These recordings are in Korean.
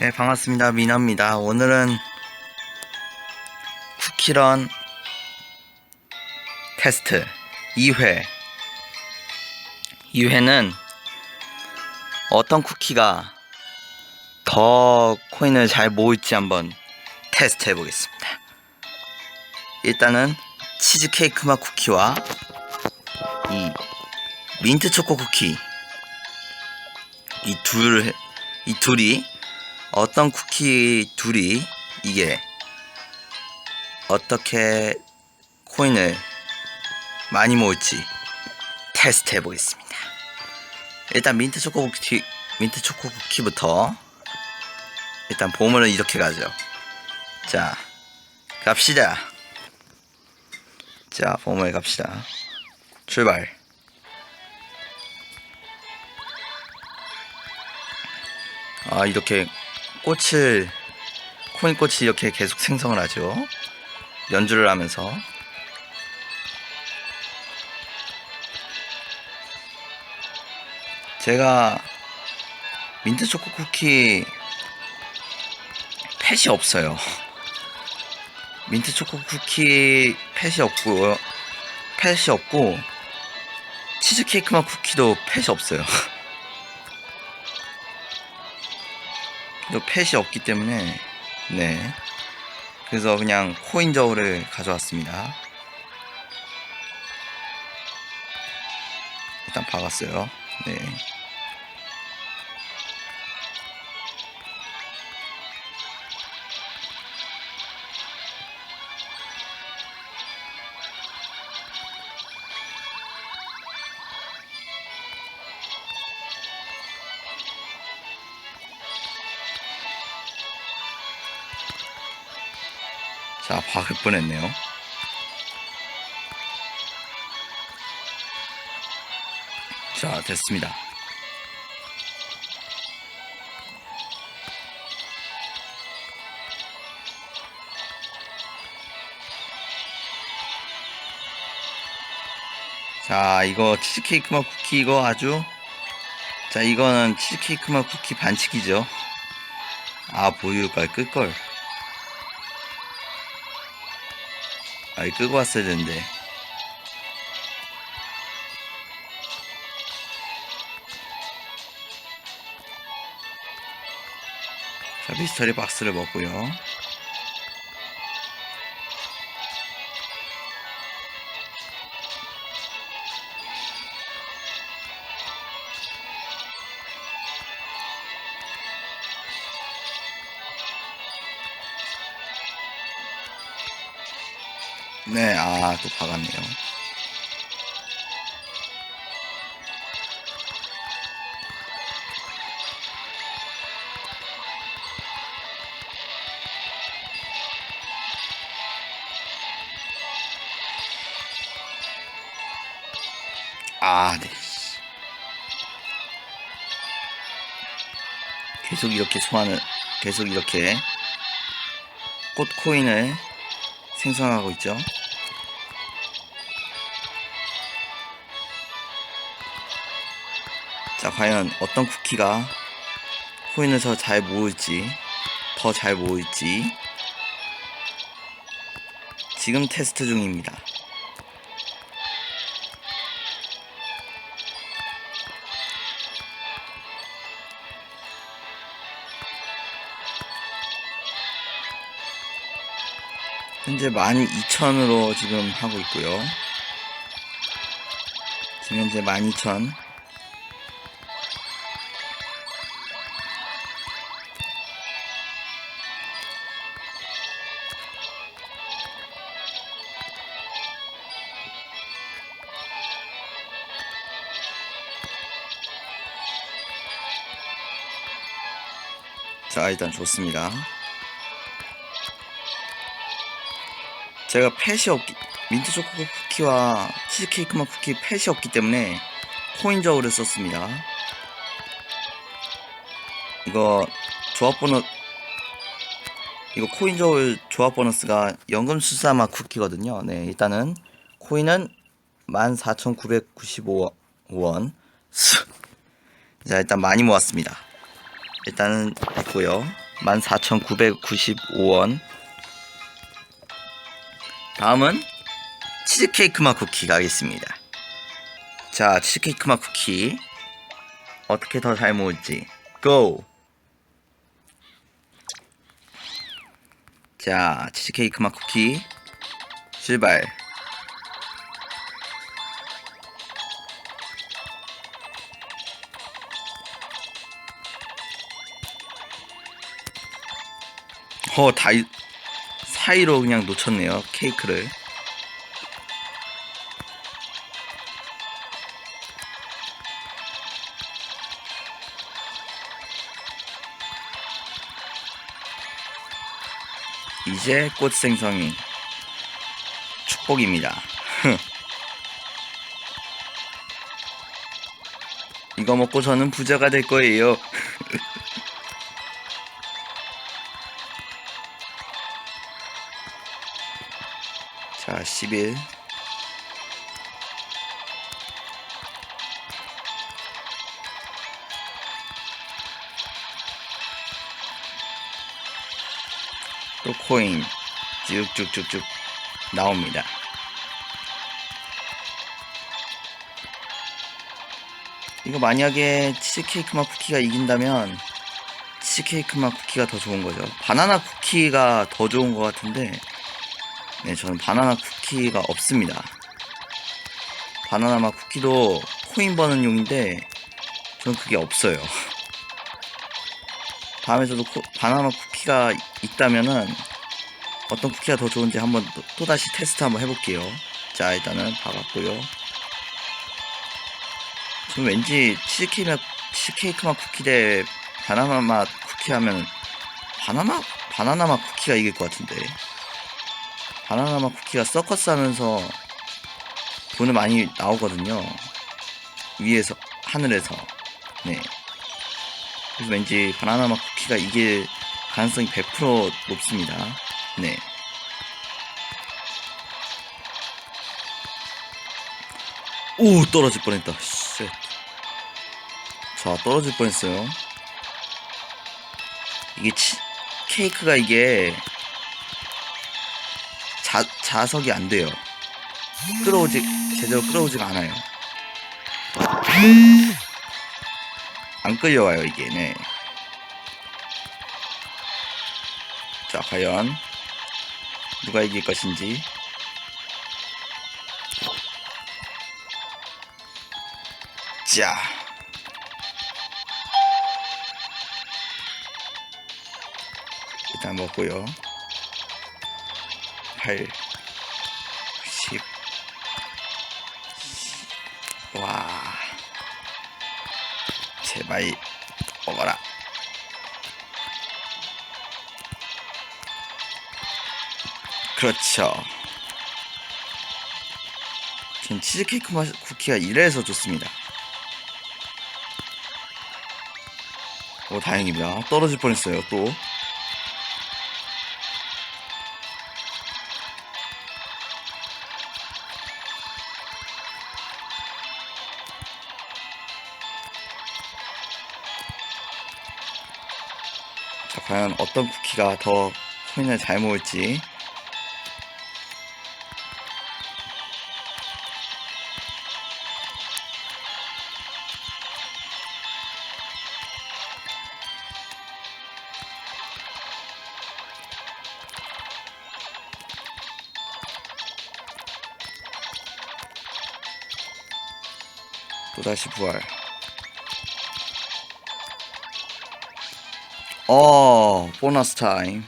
네, 반갑습니다. 미나입니다. 오늘은 쿠키런 테스트 2회. 2회는 어떤 쿠키가 더 코인을 잘 모을지 한번 테스트 해보겠습니다. 일단은 치즈케이크 맛 쿠키와 이 민트 초코 쿠키 이 둘, 이 둘이 어떤 쿠키 둘이 이게 어떻게 코인을 많이 모을지 테스트 해보겠습니다. 일단 민트 초코 쿠키, 민트 초코 쿠키부터 일단 보물은 이렇게 가죠. 자, 갑시다. 자, 보물 갑시다. 출발. 아, 이렇게 꽃을 코인 꽃이 이렇게 계속 생성을 하죠. 연주를 하면서 제가 민트 초코 쿠키 펫이 없어요. 민트 초코 쿠키 펫이 없고 펫이 없고 치즈 케이크 맛 쿠키도 펫이 없어요. 또 펫이 없기 때문에 네. 그래서 그냥 코인 저울을 가져왔습니다. 일단 박았어요. 네 자, 박을 뻔했네요. 자, 됐습니다. 자, 이거 치즈케이크 맛 쿠키 이거 아주 자, 이거는 치즈케이크 맛 쿠키 반칙이죠. 아, 보유가 끌걸. 아, 이 끄고 왔어야 되는데. 자, 미스터리 박스를 먹고요. 네, 아, 또 박았네요. 아, 네. 계속 이렇게 소환을, 계속 이렇게 꽃 코인을 생성하고 있죠. 자, 과연 어떤 쿠키가 코인을 더잘 모을지, 더 잘 모을지, 지금 테스트 중입니다. 현재 12,000으로 지금 하고 있고요. 지금 현재 12,000. 자, 일단 좋습니다. 제가 펫이 없기 민트 초코 쿠키와 치즈케이크 맛 쿠키 펫이 없기 때문에 코인 저울을 썼습니다. 이거 조합 보너 이거 코인 저울 조합 보너스가 연금 수사 맛 쿠키거든요. 네, 일단은 코인은 14,995원. 자, 일단 많이 모았습니다. 일단은 됐고요. 14,995원. 다음은 치즈케이크 맛 쿠키 가겠습니다. 자, 치즈케이크 맛 쿠키. 어떻게 더 잘 모을지. 고! 자, 치즈케이크 맛 쿠키. 출발. 어, 다, 이- 사이로 그냥 놓쳤네요. 케이크를. 이제 꽃 생성이 축복입니다. 이거 먹고 저는 부자가 될 거예요. 자, 11. 또 코인 쭉쭉쭉쭉 나옵니다. 이거 만약에 치즈케이크 맛 쿠키가 이긴다면 치즈케이크 맛 쿠키가 더 좋은 거죠. 바나나 쿠키가 더 좋은 것 같은데 네, 저는 바나나 쿠키가 없습니다. 바나나 맛 쿠키도 코인 버는 용인데 저는 그게 없어요. 다음에 저도 코- 바나나 쿠키가 있다면은 어떤 쿠키가 더 좋은지 한번 또, 또 다시 테스트 한번 해볼게요. 자 일단은 박았고요. 좀 왠지 치즈케이크 맛, 치즈케이크 맛 쿠키 대 바나나 맛 쿠키 하면 바나나 바나나 맛 쿠키가 이길 것 같은데 바나나 맛 쿠키가 서커스 하면서 돈을 많이 나오거든요. 위에서 하늘에서 네. 그래서 왠지 바나나 맛 쿠키가 이길 가능성이 100% 높습니다. 네. 오 떨어질 뻔 했다. 쉣. 자 떨어질 뻔 했어요. 이게 치, 케이크가 이게 자, 자석이 안 돼요. 끌어오지 제대로 끌어오지가 않아요. 안 끌려와요 이게. 네. 자 과연 누가 이길 것인지. 자. 일단 먹고요. 8, 제발 먹어라. 그렇죠. 전 치즈케이크 맛 쿠키가 이래서 좋습니다. 오 다행입니다. 떨어질 뻔했어요 또. 자 과연 어떤 쿠키가 더 코인을 잘 모을지. 또다시 부활. 어, 보너스 타임.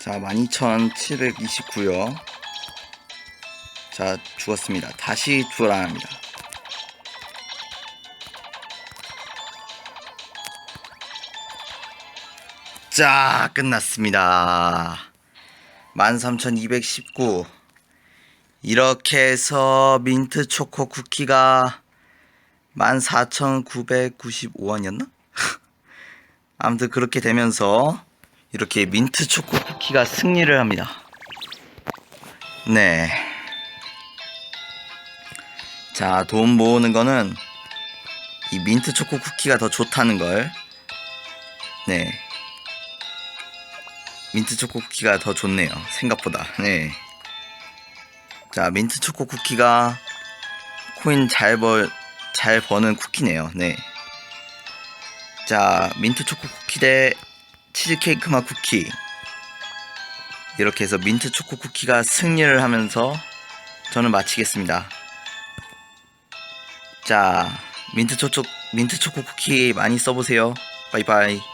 자, 12,729요. 자, 죽었습니다. 다시 주얼합니다. 자, 끝났습니다. 13,219. 이렇게 해서 민트 초코 쿠키가 14,995원이었나? 아무튼 그렇게 되면서 이렇게 민트 초코 쿠키가 승리를 합니다. 네. 자, 돈 모으는 거는 이 민트 초코 쿠키가 더 좋다는 걸. 네. 민트 초코 쿠키가 더 좋네요. 생각보다. 네. 자, 민트 초코 쿠키가 코인 잘 벌, 잘 버는 쿠키네요. 네. 자, 민트 초코 쿠키 대 치즈케이크 맛 쿠키. 이렇게 해서 민트 초코 쿠키가 승리를 하면서 저는 마치겠습니다. 자, 민트 초코, 민트 초코 쿠키 많이 써보세요. 바이바이.